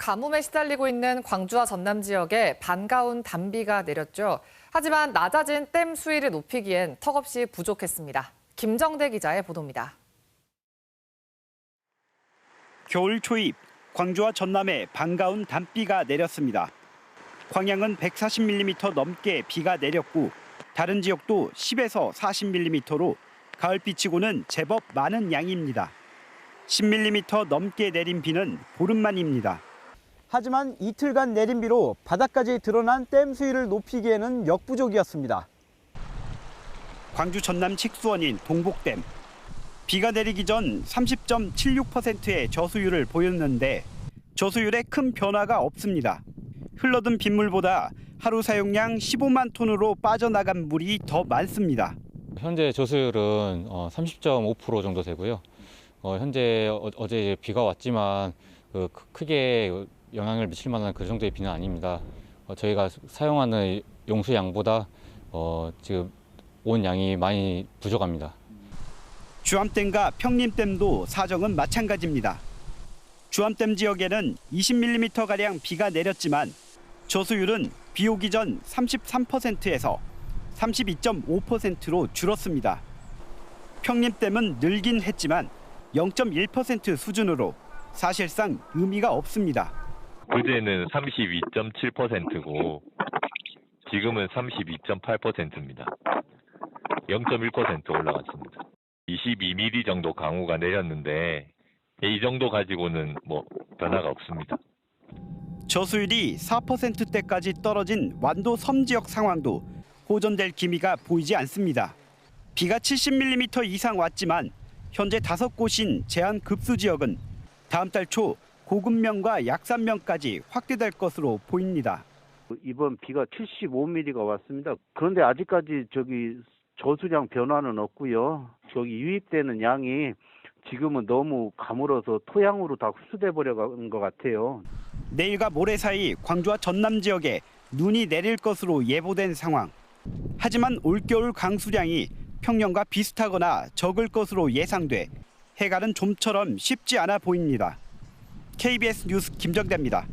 가뭄에 시달리고 있는 광주와 전남 지역에 반가운 단비가 내렸죠. 하지만 낮아진 댐 수위를 높이기엔 턱없이 부족했습니다. 김정대 기자의 보도입니다. 겨울 초입 광주와 전남에 반가운 단비가 내렸습니다. 광양은 140mm 넘게 비가 내렸고 다른 지역도 10에서 40mm로 가을비치고는 제법 많은 양입니다. 10mm 넘게 내린 비는 보름만입니다. 하지만 이틀간 내린 비로 바닥까지 드러난 댐 수위를 높이기에는 역부족이었습니다. 광주 전남 칙수원인 동복댐. 비가 내리기 전 30.76%의 저수율을 보였는데 저수율에 큰 변화가 없습니다. 흘러든 빗물보다 하루 사용량 15만 톤으로 빠져나간 물이 더 많습니다. 현재 저수율은 어, 30.5% 정도 되고요. 어, 현재 어, 어제 비가 왔지만 그 크- 크게 영향을 미칠 만한 그 정도의 비는 아닙니다. 어, 저희가 사용하는 용수 양보다 어, 지금 온 양이 많이 부족합니다. 주암댐과 평림댐도 사정은 마찬가지입니다. 주암댐 지역에는 20mm가량 비가 내렸지만 저수율은 비 오기 전 33%에서 32.5%로 줄었습니다. 평림댐은 늘긴 했지만 0.1% 수준으로 사실상 의미가 없습니다. 그제는 32.7%고 지금은 32.8%입니다. 0.1% 올라갔습니다. 22mm 정도 강우가 내렸는데 이 정도 가지고는 뭐 변화가 없습니다. 저수율이 4%대까지 떨어진 완도 섬 지역 상황도 호전될 기미가 보이지 않습니다. 비가 70mm 이상 왔지만 현재 다섯 곳인 제한 급수 지역은 다음 달 초 고급면과 약산면까지 확대될 것으로 보입니다. 이번 비가 75mm가 왔습니다. 그런데 아직까지 저기 저수량 변화는 없고요. 저기 유입되는 양이 지금은 너무 가물어서 토양으로 다 흡수돼 버려간 것 같아요. 내일과 모레 사이 광주와 전남 지역에 눈이 내릴 것으로 예보된 상황. 하지만 올겨울 강수량이 평년과 비슷하거나 적을 것으로 예상돼 해갈은 좀처럼 쉽지 않아 보입니다. KBS 뉴스 김정대입니다.